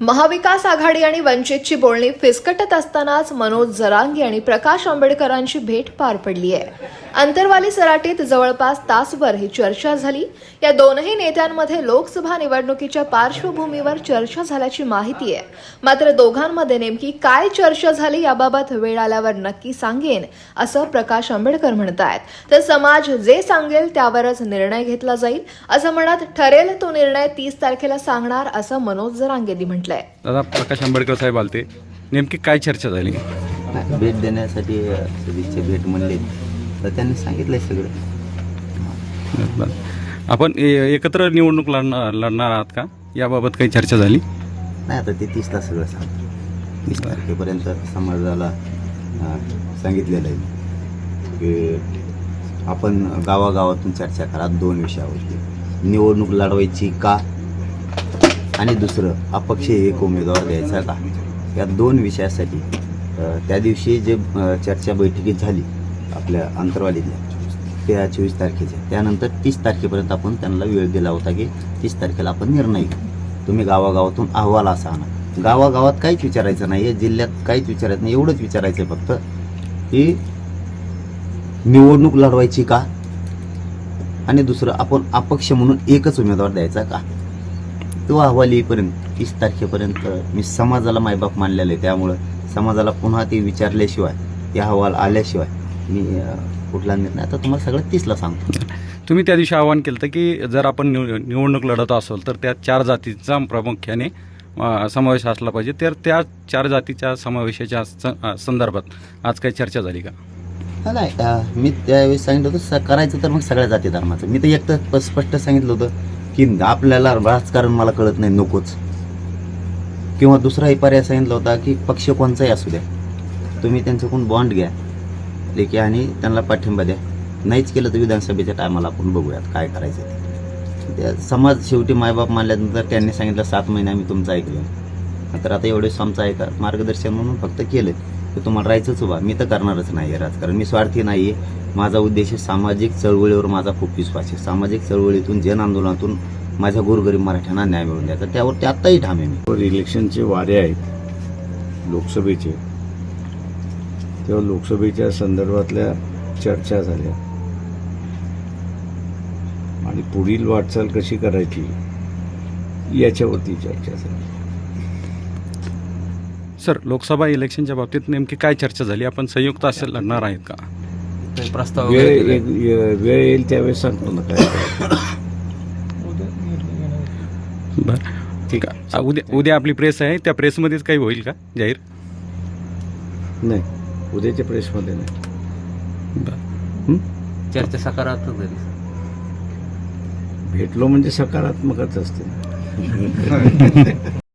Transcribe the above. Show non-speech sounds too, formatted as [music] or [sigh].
महाविकास आघाडी आणि वंचितची बोलणी फिसकटत असतानाच मनोज जरांगी आणि प्रकाश आंबेडकरांची भेट पार पडली आहे. अंतरवाली सराटीत जवळपास तासभर ही चर्चा झाली. या दोनही नेत्यांमध्ये लोकसभा निवडणुकीच्या पार्श्वभूमीवर चर्चा झाल्याची माहिती आहे. मात्र दोघांमध्ये नेमकी काय चर्चा झाली याबाबत वेळ आल्यावर नक्की सांगेन असं प्रकाश आंबेडकर म्हणतायत. तर समाज जे सांगेल त्यावरच निर्णय घेतला जाईल असं म्हणत ठरेल तो निर्णय तीस तारखेला सांगणार असं मनोज जरांगेंनी म्हटलंय दादा प्रकाश आंबेडकर साहेब आलते. नेमकी काय चर्चा झाली? नाही, भेट देण्यासाठी सदिच्छा भेट म्हणले. तर त्यांनी सांगितलंय सगळं. बरं. आपण ए- एकत्र निवडणूक लढणार लढणार आहात का? याबाबत काही चर्चा झाली? नाही आता ते तीसला सगळं सांग. तीस तारखेपर्यंत समाजाला अ, सांगितलेलं आहे. की आपण गावागावातून चर्चा करा दोन विषयावरती. निवडणूक लढवायची का? आणि दुसरं अपक्ष एक उमेदवार द्यायचा का? या दोन विषयासाठी त्या दिवशी जे चर्चा बैठकीत झाली आपल्या अंतरवालीतल्या त्या चोवीस तारखेच्या त्यानंतर तीस तारखेपर्यंत आपण त्यांना वेळ दिला होता की तीस तारखेला आपण निर्णय घेऊ. तुम्ही गावागावातून अहवाल असा आणा. गावागावात काहीच विचारायचं नाही आहे जिल्ह्यात काहीच विचारायचं नाही एवढंच विचारायचं आहे फक्त की निवडणूक लढवायची का? आणि दुसरं आपण अपक्ष म्हणून एकच उमेदवार द्यायचा का? तो अहवाल येईपर्यंत तीस तारखेपर्यंत मी समाजाला मायबाप मानलेलं आहे. त्यामुळं समाजाला पुन्हा ते विचारल्याशिवाय ते अहवाल आल्याशिवाय मी कुठला निर्णय आता तुम्हाला सगळं तीसला सांगतो. तुम्ही त्या दिवशी आवाहन केलं होतं की जर आपण निव निवडणूक लढत असेल तर त्या चार जातीचा प्रामुख्याने समावेश असला पाहिजे. तर त्या चार जातीच्या समावेशाच्या संदर्भात आज काही चर्चा झाली का? नाही मी त्यावेळेस सांगितलं होतं करायचं तर मग सगळ्या जाती धर्माचं. मी तर एक तर प- स्पष्ट सांगितलं होतं की आपल्याला राजकारण मला कळत नाही नकोच. किंवा दुसराही पर्याय सांगितला होता की पक्ष कोणचाही असू द्या. तुम्ही त्यांच्याकडून बॉन्ड घ्या. लेखी आणि त्यांना पाठिंबा द्या. नाहीच केलं तर विधानसभेच्या टायमाला आपण बघूयात काय करायचं ते. त्या समाज शेवटी मायबाप मानल्यानंतर त्यांनी सांगितलं सात महिने आम्ही तुमचं ऐकलं. तर आता एवढेच आमचं ऐका मार्गदर्शन म्हणून फक्त केलं तर तुम्हाला राहायचंच उभा. मी तर करणारच नाही आहे राजकारण. मी स्वार्थी नाही आहे माझा उद्देश सामाजिक चळवळीवर माझा खूप विश्वास आहे. सामाजिक चळवळीतून जन आंदोलनातून माझ्या गोरगरीब मराठ्यांना न्याय मिळवून द्यायचा. त्यावर ते आत्ताही ठाम आहे मी. इलेक्शनचे वारे आहेत लोकसभेचे तेव्हा लोकसभेच्या संदर्भातल्या चर्चा झाल्या. आणि पुढील वाटचाल कशी करायची याच्यावरती चर्चा झाली. सर लोकसभा इलेक्शनच्या बाबतीत नेमकी काय चर्चा झाली? आपण संयुक्त असे लढणार आहेत का? काही प्रस्ताव वेळ वगैरे दिले? एक- ये- वेळ येईल त्यावेळेस सांगतो ना काय. बरं ठीक आहे. उद्या उद्या आपली प्रेस आहे त्या प्रेसमध्येच काही होईल का? जाहीर? नाही उद्याच्या प्रेसमध्ये नाही. बरं. चर्चा सकारात्मक झाली. भेटलो म्हणजे सकारात्मकच असते. [laughs]